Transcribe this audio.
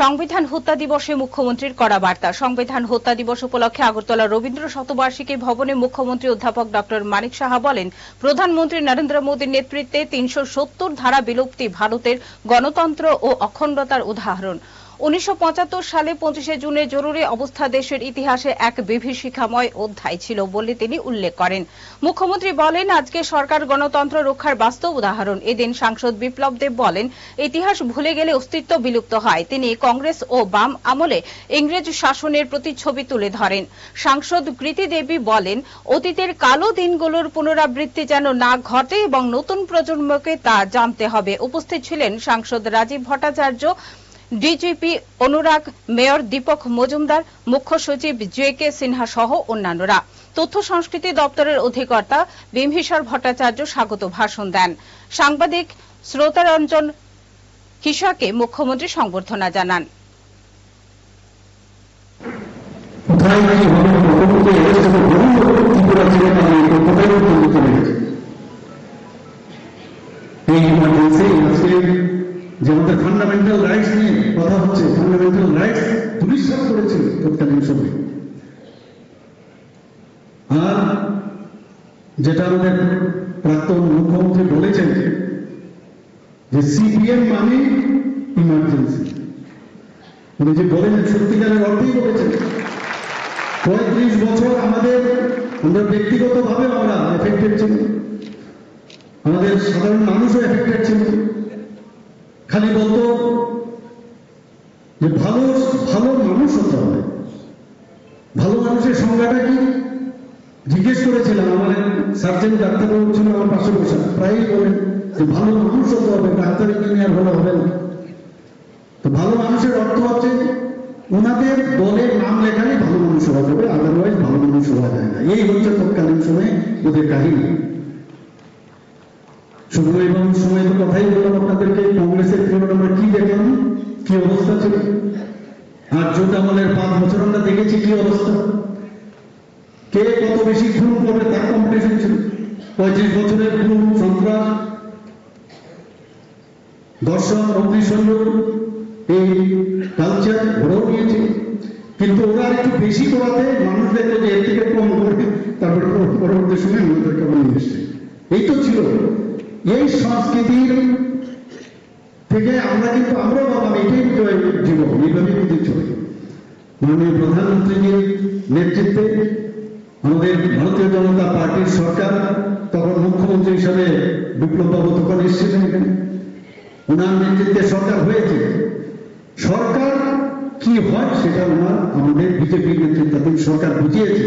সংবিধান হত্যা দিবসে মুখ্যমন্ত্রীর কড়া বার্তা। সংবিধান হত্যা দিবস উপলক্ষে আগরতলা রবীন্দ্র শতবার্ষিকী ভবনে মুখ্যমন্ত্রী অধ্যাপক ডক্টর মানিক সাহা বলেন, প্রধানমন্ত্রী নরেন্দ্র মোদীর নেতৃত্বে তিনশো সত্তর ধারা বিলুপ্তি ভারতের গণতন্ত্র ও অখণ্ডতার উদাহরণ। উনিশশো সালে পঁচিশে জুনে জরুরি অবস্থা দেশের ইতিহাসে এক বিভীষিকাময় অধ্যায় ছিল বলে তিনি উল্লেখ করেন। মুখ্যমন্ত্রী বলেন, আজকে সরকার গণতন্ত্র রক্ষার বাস্তব উদাহরণ। এদিন সাংসদ বিপ্লব দেব বলেন, ইতিহাস ভুলে গেলে অস্তিত্ব বিলুপ্ত হয়। তিনি কংগ্রেস ও বাম আমলে ইংরেজ শাসনের প্রতিচ্ছবি তুলে ধরেন। সাংসদ কৃতি দেবী বলেন, অতীতের কালো দিনগুলোর পুনরাবৃত্তি যেন না ঘটে এবং নতুন প্রজন্মকে তা জানতে হবে। উপস্থিত ছিলেন সাংসদ রাজীব ভট্টাচার্য ডিজিপি অনুরাগ, মেয়র দীপক মজুমদার, মুখ্য সচিব জে কে সিনহা সহ অন্যান্যরা। তথ্য সংস্কৃতি দপ্তরের অধিকর্তা বিম্বিসার ভট্টাচার্য স্বাগত ভাষণ দেন। সাংবাদিক শ্রোতারঞ্জন হিসাকে মুখ্যমন্ত্রী সংবর্ধনা জানান। ত্রিপুরা কোথায় ফান্ডামেন্টাল রাইটস নিয়ে কথা হচ্ছে ফান্ডামেন্টাল রাইটস দুরিশ্বাস করেছে তৎকালীন সময় আর যেটা আমাদের প্রাক্তন মুখ্যমন্ত্রী বলেছেন যে সিপিএম মানে ইমার্জেন্সি উনি যে বলেন সত্যিকারের অর্থেই বলেছেন। পঁয়ত্রিশ বছর আমাদের, আমরা ব্যক্তিগতভাবে আমরা এফেক্টেড ছিল আমাদের সাধারণ মানুষও এফেক্টেড ছিল খালি বলতো যে ভালো ভালো মানুষ হতে হবে। ভালো মানুষের সংজ্ঞাটা কি? জিজ্ঞেস করেছিলাম আমার সার্জেন ডাক্তারবাবু ছিল আমার পাশে বসে। প্রায়ই বলেন যে ভালো মানুষ হতে হবে, ডাক্তার, ইঞ্জিনিয়ার হলে হবে না। তো ভালো মানুষের অর্থ হচ্ছে ওনাদের দলের নাম লেখালে ভালো মানুষ হওয়া যাবে আদারওয়াইজ ভালো মানুষ হওয়া যায় না। এই হচ্ছে তৎকালীন সময়ে ওদের কাহিনী। শুধু এবং সময় তো কথাই বললাম আপনাদেরকে, কংগ্রেসের পিরিয়ড আমরা কি দেখলাম? কি অবস্থা ছিল? আর জোট আমলের পাঁচ বছর আমরা দেখেছি কি অবস্থা? কে কত বেশি খুন করবে তার কম্পিটিশন ছিল। পঁয়ত্রিশ বছরের খুন, সন্ত্রাস দর্শন অগ্নিসংযোগ এই কালচার ওরাও নিয়েছে কিন্তু ওরা একটু বেশি করাতে মানুষ দেখল যে এর থেকে কম করবে তারপরে পরবর্তী সময় আমাদের কেমন এই তো ছিল। এই সংস্কৃতির থেকে আমরা কিন্তু আমরাও ভাবলাম এটাই জীবন এইভাবেই কিন্তু চলে। মাননীয় প্রধানমন্ত্রীজির নেতৃত্বে আমাদের ভারতীয় জনতা পার্টির সরকার, তখন মুখ্যমন্ত্রী হিসাবে বিপ্লব বাবু তখন এসেছিলেন ওনার নেতৃত্বে সরকার হয়েছে। সরকার কি হয় সেটা ওনার আমাদের বিজেপি নেতৃত্বাধীন সরকার বুঝিয়েছে।